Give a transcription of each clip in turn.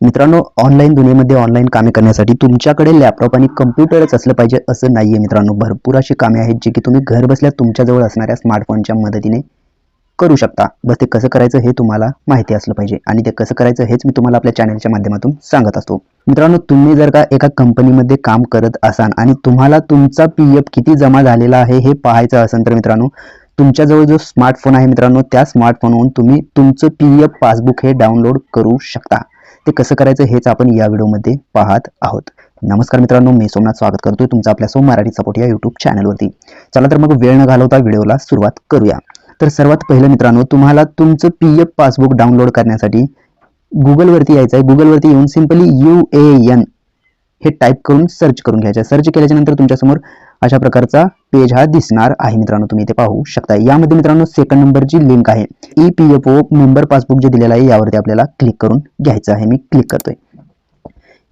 मित्रांनो ऑनलाईन दुनियेमध्ये ऑनलाईन कामे करण्यासाठी तुमच्याकडे लॅपटॉप आणि कम्प्युटरच असलं पाहिजे असं नाही आहे मित्रांनो. भरपूर अशी कामे आहेत जी की तुम्ही घर बसल्या तुमच्याजवळ असणाऱ्या स्मार्टफोनच्या मदतीने करू शकता. बस ते कसं करायचं हे तुम्हाला माहिती असलं पाहिजे आणि ते कसं करायचं हेच मी तुम्हाला आपल्या चॅनलच्या माध्यमातून सांगत असतो. मित्रांनो तुम्ही जर का एका कंपनीमध्ये काम करत असाल आणि तुम्हाला तुमचा पी एफ किती जमा झालेला आहे हे पाहायचं असेल तर मित्रांनो तुमच्याजवळ जो स्मार्टफोन आहे मित्रांनो त्या स्मार्टफोनवरून तुम्ही तुमचं पी एफ पासबुक हे डाउनलोड करू शकता. ते कसं करायचं हेच आपण या व्हिडिओमध्ये पाहत आहोत. नमस्कार मित्रांनो मी सोमनाथ स्वागत करतोय तुमचं आपल्या सो मराठी सपोर्ट या यूट्यूब चॅनलवरती चला तर मग वेळ न घालवता व्हिडिओला सुरुवात करूया. तर सर्वात पहिलं मित्रांनो तुम्हाला तुमचं पी एफ पासबुक डाउनलोड करण्यासाठी गुगलवरती यायचं आहे गुगलवरती येऊन सिम्पली यू ए एन हे टाईप करून सर्च करून घ्यायचं. सर्च केल्याच्यानंतर तुमच्यासमोर अशा प्रकारचा पेज हा दिसणार आहे. मित्रांनो तुम्ही इथे पाहू शकता. यामध्ये मित्रांनो सेकंड नंबरची लिंक आहे. E P F O member passbook जे दिलेलं आहे यावरती आपल्याला क्लिक करून घ्यायचं आहे. मी क्लिक करतोय.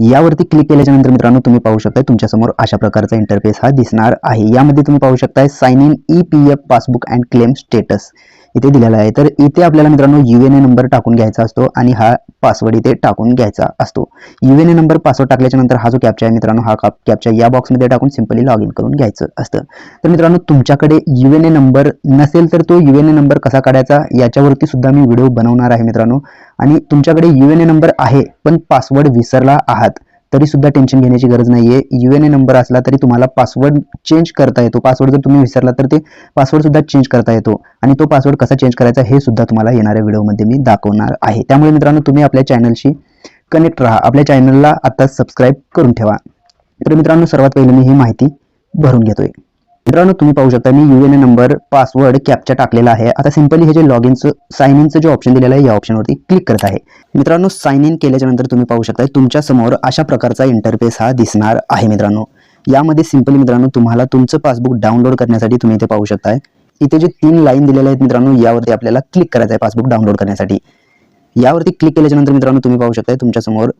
यावरती क्लिक केल्याच्यानंतर मित्रांनो तुम्ही पाहू शकता तुमच्यासमोर अशा प्रकारचा इंटरफेस हा दिसणार आहे. यामध्ये तुम्ही पाहू शकताय sign in E P F passbook and claim status इथे दिलेला आहे. तर इथे आपल्याला मित्रांनो यू एन ए नंबर टाकून घ्यायचा असतो आणि हा पासवर्ड इथे टाकून घ्यायचा असतो. U N A number password टाकल्याच्या नंतर हा जो कॅप्चा आहे मित्रांनो हा कॅप्चा या बॉक्समध्ये टाकून सिम्पली लॉग इन करून घ्यायचं असतं. तर मित्रांनो तुमच्याकडे यू एन ए नंबर नसेल तर तो यू एन ए नंबर कसा काढायचा याच्यावरती सुद्धा मी व्हिडिओ बनवणार आहे मित्रांनो. आणि तुमच्याकडे यू एन ए नंबर आहे पण पासवर्ड विसरला आहात. तरी सुद्धा टेन्शन घेण्याची गरज नाहीये. यू एन ए नंबर असला तरी तुम्हाला पासवर्ड चेंज करता येतो. पासवर्ड जर तुम्ही विसरला तर ते पासवर्ड सुद्धा चेंज करता येतो. आणि तो पासवर्ड कसा चेंज करायचा हे सुद्धा तुम्हाला येणाऱ्या व्हिडिओमध्ये मी दाखवणार आहे. त्यामुळे मित्रांनो तुम्ही आपल्या चॅनलशी कनेक्ट राहा. आपल्या चॅनलला आता सबस्क्राईब करून ठेवा. तर मित्रांनो सर्वात पहिले मी ही माहिती भरून घेतोय. मित्रांनो तुम्ही पाहू शकता मी U N A number password captcha टाकलेला आहे. आता सिम्पली हे जे लॉग इनचं साइन इनचं जे ऑप्शन दिलेलं आहे या ऑप्शनवरती क्लिक करत आहे. मित्रांनो साइन इन केल्याच्यानंतर तुम्ही पाहू शकता तुमच्यासमोर अशा प्रकारचा इंटरफेस हा दिसणार आहे मित्रांनो. यामध्ये सिम्पली मित्रांनो तुम्हाला तुमचं पासबुक डाउनलोड करण्यासाठी तुम्ही इथे पाहू शकताय. इथे जे तीन लाईन दिलेल्या आहेत मित्रांनो यावरती आपल्याला क्लिक करायचं आहे पासबुक डाउनलोड करण्यासाठी. यावरती क्लिक केल्याच्यानंतर मित्रांनो तुम्ही पाहू शकताय तुमच्यासमोर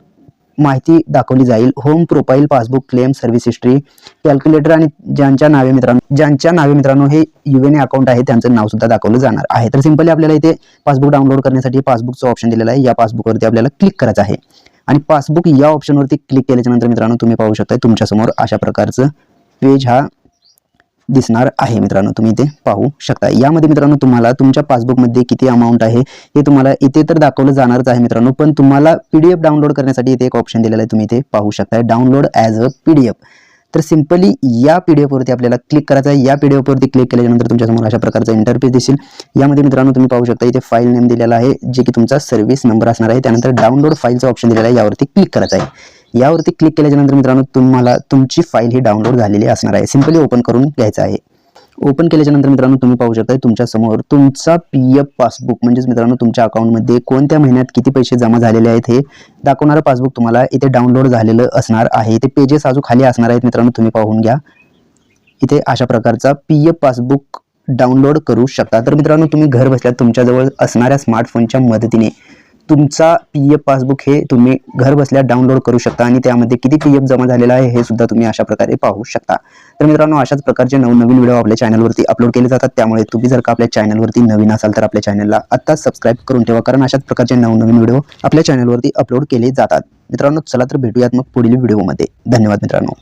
माहिती दाखवली जाईल. Home profile passbook claim service history calculator आणि ज्यांच्या नावे मित्रांनो ज्यांच्या नावे मित्रांनो हे यू एन ए अकाउंट आहे त्यांचं नाव सुद्धा दाखवलं जाणार आहे. तर सिम्पली आपल्याला इथे पासबुक डाउनलोड करण्यासाठी पासबुकचं ऑप्शन दिलेलं आहे. या पासबुकवरती आपल्याला क्लिक करायचं आहे. आणि पासबुक या ऑप्शनवरती क्लिक केल्याच्यानंतर मित्रांनो तुम्ही पाहू शकता तुमच्यासमोर अशा प्रकारचं पेज हा दिसणार आहे मित्रांनो. तुम्ही इथे पाहू शकता. यामध्ये मित्रांनो तुम्हाला तुमच्या पासबुकमध्ये किती अमाऊंट आहे हे तुम्हाला इथे तर दाखवलं जाणारच आहे मित्रांनो पण तुम्हाला पीडीएफ डाउनलोड करण्यासाठी इथे एक ऑप्शन दिलेला आहे. तुम्ही इथे पाहू शकता. डाउनलोड ॲज अ पीडीएफ तर सिम्पली या पीडीएफ वरती आपल्याला क्लिक करायचं आहे. या पीडीएफ वरती क्लिक केल्यानंतर तुमच्यासमोर अशा प्रकारचा इंटरफेस दिसेल. यामध्ये मित्रांनो तुम्ही पाहू शकता इथे फाईल नेम दिलेला आहे जे की तुमचा सर्व्हिस नंबर असणार आहे. त्यानंतर डाउनलोड फाईलचा ऑप्शन दिलेला आहे. यावरती क्लिक करायचं आहे. यावरती क्लिक केल्याच्यानंतर मित्रांनो तुम्हाला तुमची फाईल ही डाउनलोड झालेली असणार आहे. सिम्पली ओपन करून घ्यायचं आहे. ओपन केल्याच्यानंतर मित्रांनो तुम्ही पाहू शकता तुमच्यासमोर तुमचा पी एफ पासबुक म्हणजेच मित्रांनो तुमच्या अकाउंटमध्ये कोणत्या महिन्यात किती पैसे जमा झालेले आहेत हे दाखवणारं पासबुक तुम्हाला इथे डाउनलोड झालेलं असणार आहे. इथे पेजेस अजून खाली असणार आहेत मित्रांनो तुम्ही पाहून घ्या. इथे अशा प्रकारचा पी एफ पासबुक डाउनलोड करू शकता. तर मित्रांनो तुम्ही घर बसल्या तुमच्याजवळ असणाऱ्या स्मार्टफोनच्या मदतीने तुमचा पी एफ पासबुक हे तुम्ही घर बसल्या डाउनलोड करू शकता आणि त्यामध्ये किती पी एफ जमा झालेला आहे हे सुद्धा तुम्ही अशा प्रकारे पाहू शकता. तर मित्रांनो अशाच प्रकारचे नवनवीन व्हिडिओ आपल्या चॅनलवरती अपलोड केले जातात. त्यामुळे तुम्ही जर का आपल्या चॅनलवरती नवीन असाल तर आपल्या चॅनलला आत्ताच सबस्क्राईब करून ठेवा. कारण अशाच प्रकारचे नवनवीन व्हिडिओ आपल्या चॅनलवरती अपलोड केले जातात. मित्रांनो चला तर भेटूयात मग पुढील व्हिडिओमध्ये धन्यवाद मित्रांनो.